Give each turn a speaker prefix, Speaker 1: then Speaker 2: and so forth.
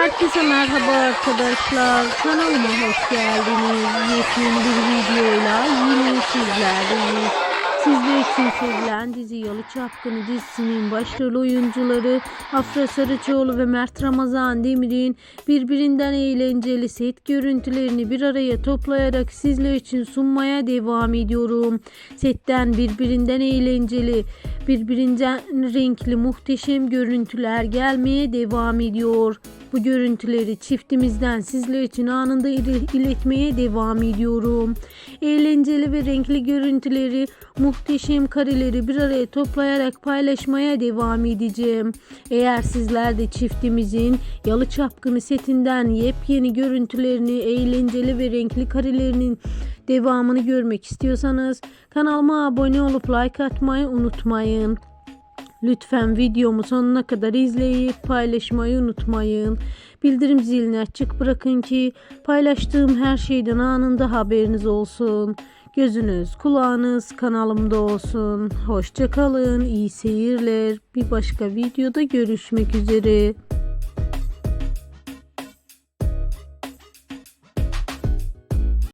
Speaker 1: Herkese merhaba arkadaşlar. Kanalıma hoş geldiniz. Yepyeni bir videoyla yine sizlerleyiz. Sizler için sevilen dizi Yalı Çapkını dizisinin başrol oyuncuları Afra Sarıçoğlu ve Mert Ramazan Demir'in birbirinden eğlenceli set görüntülerini bir araya toplayarak sizler için sunmaya devam ediyorum. Setten birbirinden eğlenceli, birbirinden renkli muhteşem görüntüler gelmeye devam ediyor. Bu görüntüleri çiftimizden sizler için anında ile- iletmeye devam ediyorum. Eğlenceli ve renkli görüntüleri, muhteşem kareleri bir araya toplayarak paylaşmaya devam edeceğim. Eğer sizler de çiftimizin Yalı Çapkını setinden yepyeni görüntülerini, eğlenceli ve renkli karelerinin devamını görmek istiyorsanız kanalıma abone olup like atmayı unutmayın. Lütfen videomu sonuna kadar izleyip paylaşmayı unutmayın. Bildirim zilini açık bırakın ki paylaştığım her şeyden anında haberiniz olsun. Gözünüz, kulağınız kanalımda olsun. Hoşça kalın, iyi seyirler. Bir başka videoda görüşmek üzere.